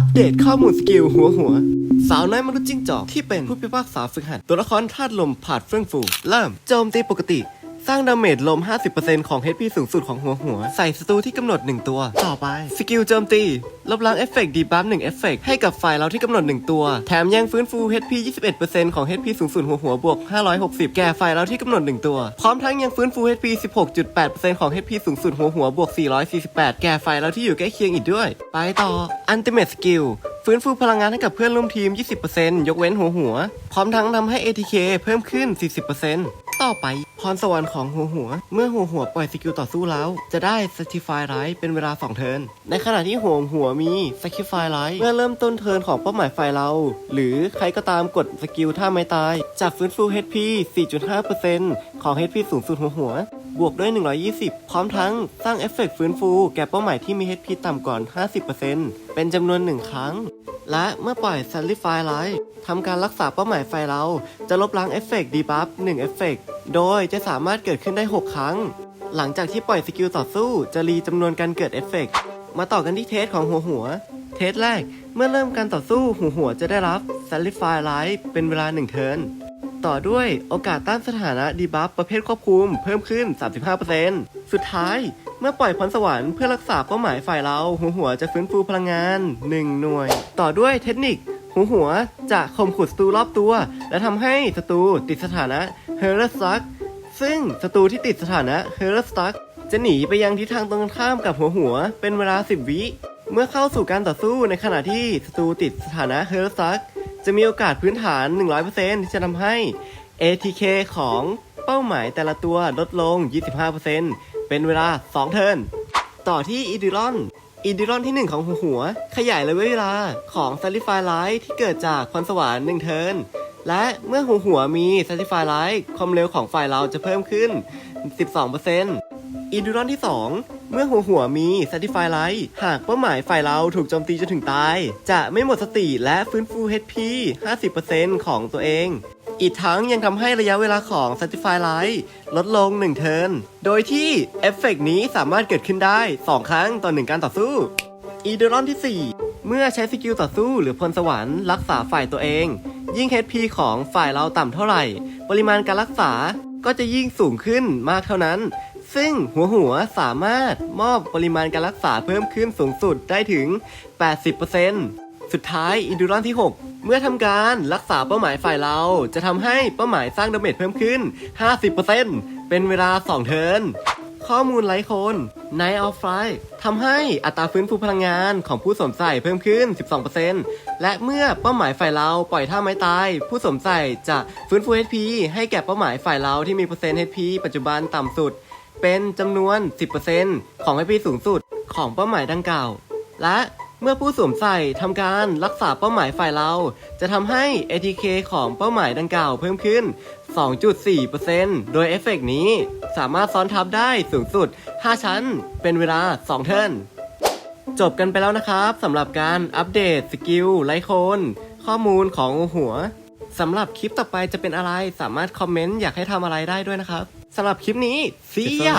อัปเดตข้อมูลสกิลหัวหัว สาวน้อยมนุษย์จิ้งจอกที่เป็นผู้พิพากษาฝึกหัดตัวละครธาตุลมผาดเฟื่องฟู เริ่มโจมตีปกติ สร้างดาเมจลม 50%ของ HP สูงสุดของหัวหัว ใส่ศัตรูที่กำหนด 1 ตัว ต่อไป สกิลโจมตี ลบล้างเอฟเฟกต์ดีบัฟ1เอฟเฟกต์ให้กับฝ่ายเราที่กำหนด 1 ตัว แถมยังฟื้นฟู HP 21%ของ HP สูงสุดหัวหัวบวก 560 แก่ฝ่ายเราที่กำหนด 1 ตัว พร้อมทั้งยังฟื้นฟู HP 16.8%ของ HP สูงสุดหัวหัวบวก 448 แก่ฝ่ายเราที่อยู่ใกล้เคียงอีกด้วย ไปต่อ Ultimate Skill ฟื้นฟูพลังงานให้กับเพื่อนร่วมทีม 20%ยกเว้นหัวหัว พร้อมทั้งทำให้ ATK เพิ่มขึ้น 40% ต่อไป พรสวรรค์ของหัวหัว เมื่อหัวหัวปล่อยสกิลต่อสู้แล้ว จะได้ Satisfy Light เป็นเวลา 2 เทิร์น ในขณะที่หัวหัวมี Sacrify Light เมื่อเริ่มต้นเทิร์นของเป้าหมายฝ่ายเรา หรือใครก็ตามกดสกิลท่าไม้ตายจะฟื้นฟู HP 4.5%ของ HP สูงสุดหัวหัว บวกด้วย 120 พร้อมทั้งสร้างเอฟเฟกต์ฟื้นฟู แก่เป้าหมายที่มี HP ต่ำกว่า50%เป็นจำนวน 1 ครั้ง และเมื่อปล่อย s a l i f y Light ทำการรักษาเป้าหมายไฟเรา จะลบล้างเอฟเฟกต์ดีบัฟ1เอฟเฟกต์โดยจะสามารถเกิดขึ้นได้ 6 ครั้ง หลังจากที่ปล่อยสกิลต่อสู้จะรีจำนวนการเกิดเอฟเฟกต์มาต่อกันที่เทสของหัวหัว เทสแรกเมื่อเริ่มการต่อสู้หัวหัวจะได้รับ s a l i f y Light เป็นเวลา 1 เทิร์น ต่อด้วยโอกาสต้านสถานะดีบัฟประเภทควบคุม เพิ่มขึ้น 35%สุดท้าย เมื่อปล่อยพรสวรรค์เพื่อรักษาเป้าหมายฝ่ายเราหัวหัวจะฟื้นฟูพลังงาน 1 หน่วย ต่อด้วยเทคนิคหัวหัวจะข่มขุดศัตรูรอบตัว และทำให้ศัตรูติดสถานะ h e r o s t u c k ซึ่งศัตรูที่ติดสถานะ h e r o s t u c k จะหนีไปยังทิศทางตรงข้ามกับหัวหัว เป็นเวลา 10 วิเมื่อเข้าสู่การต่อสู้ในขณะที่ศัตรูติดสถานะ h e r o s t u c k จะมีโอกาสพื้นฐาน 100%ที่จะทำให้ ATK ของเป้าหมายแต่ละตัวลดลง 25%เป็นเวลา 2 เทิร์น ต่อที่อีดิรอนอีดิรอนที่ 1 ของหัวหัว ขยายระยะเวลาของ s a l i f y Light ที่เกิดจากพรสวรรค์1เทิร์น และเมื่อหัวหัวมี s a l i f y Light ความเร็วของฝ่ายเราจะเพิ่มขึ้น 12% อีดิรอนที่ 2 เมื่อหัวหัวมี Satisfy Light หากเป้าหมายฝ่ายเราถูกโจมตีจนถึงตาย จะไม่หมดสติและฟื้นฟู HP 50%ของตัวเอง อีกทั้งยังทำให้ระยะเวลาของ Satisfy Light ลดลง 1 เทิร์น โดยที่เอฟเฟกต์นี้สามารถเกิดขึ้นได้ 2 ครั้งต่อ 1 การต่อสู้ อีเดรอนที่ 4 เมื่อใช้สกิลต่อสู้หรือพลสวรรค์รักษาฝ่ายตัวเอง ยิ่ง HP ของฝ่ายเราต่ำเท่าไหร่ ปริมาณการรักษาก็จะยิ่งสูงขึ้นมากเท่านั้น ซึ่งหัวหัวสามารถมอบปริมาณการรักษาเพิ่มขึ้นสูงสุดได้ถึง 80%สุดท้ายอินดูรอนที่ 6 เมื่อทำการรักษาเป้าหมายฝ่ายเรา จะทำให้เป้าหมายสร้างดาเมจเพิ่มขึ้น 50%เป็นเวลา 2 เทิร์นข้อมูลไลท์โคน Night of Flight ทำให้อัตราฟื้นฟูพลังงานของผู้สวมใส่เพิ่มขึ้น 12%และเมื่อเป้าหมายฝ่ายเราปล่อยท่าไม้ตาย ผู้สวมใส่จะฟื้นฟู HP ให้แก่เป้าหมายฝ่ายเราที่มีเปอร์เซ็นต์ HP ปัจจุบันต่ำสุด เป็นจำนวน 10%ของ HP สูงสุดของเป้าหมายดังกล่าว และเมื่อผู้สวมใส่ทำการรักษาเป้าหมายฝ่ายเรา จะทำให้ ATK ของเป้าหมายดังกล่าวเพิ่มขึ้น 2.4%โดยเอฟเฟกต์นี้สามารถซ้อนทับได้สูงสุด 5 ชั้น เป็นเวลา 2 เทิร์น จบกันไปแล้วนะครับสำหรับการอัปเดตสกิลไลโคน ข้อมูลของหัวสำหรับคลิปต่อไปจะเป็นอะไรสามารถคอมเมนต์อยากให้ทำอะไรได้ด้วยนะครับ สำหรับคลิปนี้ see ya